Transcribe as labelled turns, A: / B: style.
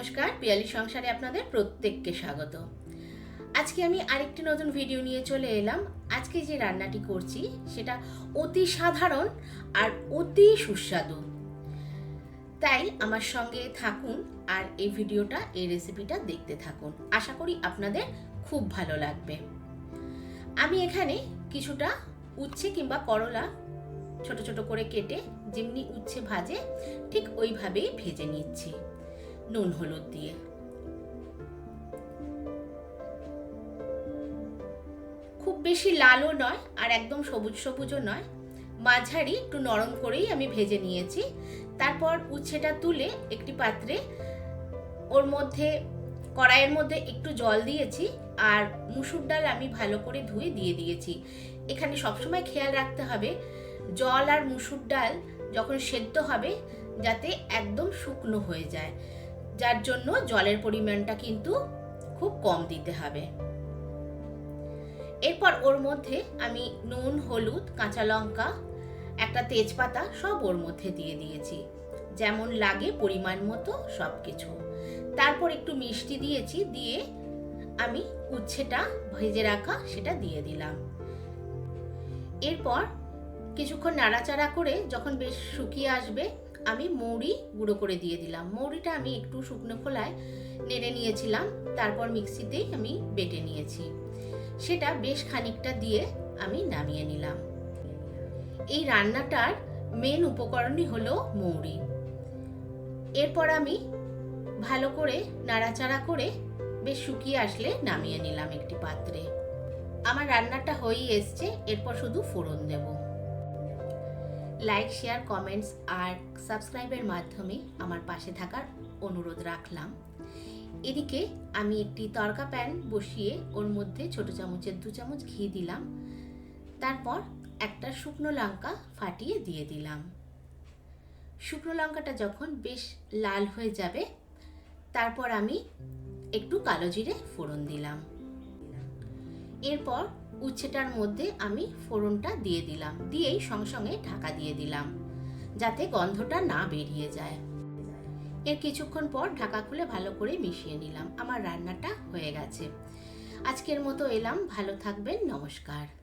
A: নমস্কার, পিয়ালি সংসারে আপনাদের প্রত্যেককে স্বাগত। আজকে আমি আরেকটি নতুন ভিডিও নিয়ে চলে এলাম। আজকে যে রান্নাটি করছি, সেটা অতি সাধারণ আর অতি সুস্বাদু। তাই আমার সঙ্গে থাকুন আর এই ভিডিওটা এই রেসিপিটা দেখতে থাকুন। আশা করি আপনাদের খুব ভালো লাগবে। আমি এখানে কিছুটা উচ্ছে কিংবা করলা ছোট ছোট করে কেটে, যেমনি উচ্ছে ভাজে, ঠিক ওইভাবেই ভেজে নিচ্ছি। নুন হলুদ দিয়ে। খুব বেশি লালও নয় আর একদম সবুজ সবুজও নয়। মাঝারি একটু নরম করেই আমি ভেজে নিয়েছি। তারপর উচ্ছেটা তুলে একটি পাত্রে ওর মধ্যে, কড়াইয়ের মধ্যে একটু জল দিয়েছি আর মুসুর ডাল আমি ভালো করে ধুয়ে দিয়ে দিয়েছি। এখানে সবসময় খেয়াল রাখতে হবে, জল আর মুসুর ডাল যখন সেদ্ধ হবে যাতে একদম শুকনো হয়ে যায়। যার জন্য জলের পরিমাণটা কিন্তু খুব কম দিতে হবে। এরপর ওর মধ্যে আমি নুন, হলুদ, কাঁচা লঙ্কা, একটা তেজপাতা সব ওর মধ্যে দিয়ে দিয়েছি। যেমন লাগে, পরিমাণ মতো সব কিছু তারপর একটু মিষ্টি দিয়েছি, দিয়ে আমি উচ্ছেটা ভেজে রাখা সেটা দিয়ে দিলাম। এরপর কিছুক্ষণ নাড়াচাড়া করে যখন বেশ শুকিয়ে আসবে আমি মৌরি গুঁড়ো করে দিয়ে দিলাম। মৌরিটা আমি একটু শুকনো খোলায় নেড়ে নিয়েছিলাম, তারপর মিক্সিতেই আমি বেটে নিয়েছি। সেটা বেশ খানিকটা দিয়ে আমি নামিয়ে নিলাম। এই রান্নাটার মেন উপকরণই হলো মৌরি। এরপর আমি ভালো করে নাড়াচাড়া করে বেশ শুকিয়ে আসলে নামিয়ে নিলাম একটি পাত্রে। আমার রান্নাটা হয়েই এসছে, এরপর শুধু ফোড়ন দেবো। লাইক শেয়ার কমেন্টস আর সাবস্ক্রাইবের মাধ্যমে আমার পাশে থাকার অনুরোধ রাখলাম। এদিকে আমি একটি তরকা প্যান বসিয়ে ওর মধ্যে ছোট চামচের দু চামচ ঘি দিলাম। তারপর একটা শুকনো লঙ্কা ফাটিয়ে দিয়ে দিলাম। শুকনো লঙ্কাটা যখন বেশ লাল হয়ে যাবে, তারপর আমি একটু কালো জিরে ফোড়ন দিলাম। এরপর উচ্ছেটার মধ্যে আমি ফোড়নটা দিয়ে দিলাম, দিয়েই সঙ্গে সঙ্গে ঢাকা দিয়ে দিলাম, যাতে গন্ধটা না বেরিয়ে যায়। এর কিছুক্ষণ পর ঢাকা খুলে ভালো করে মিশিয়ে নিলাম। আমার রান্নাটা হয়ে গেছে। আজকের মতো এলাম। ভালো থাকবেন। নমস্কার।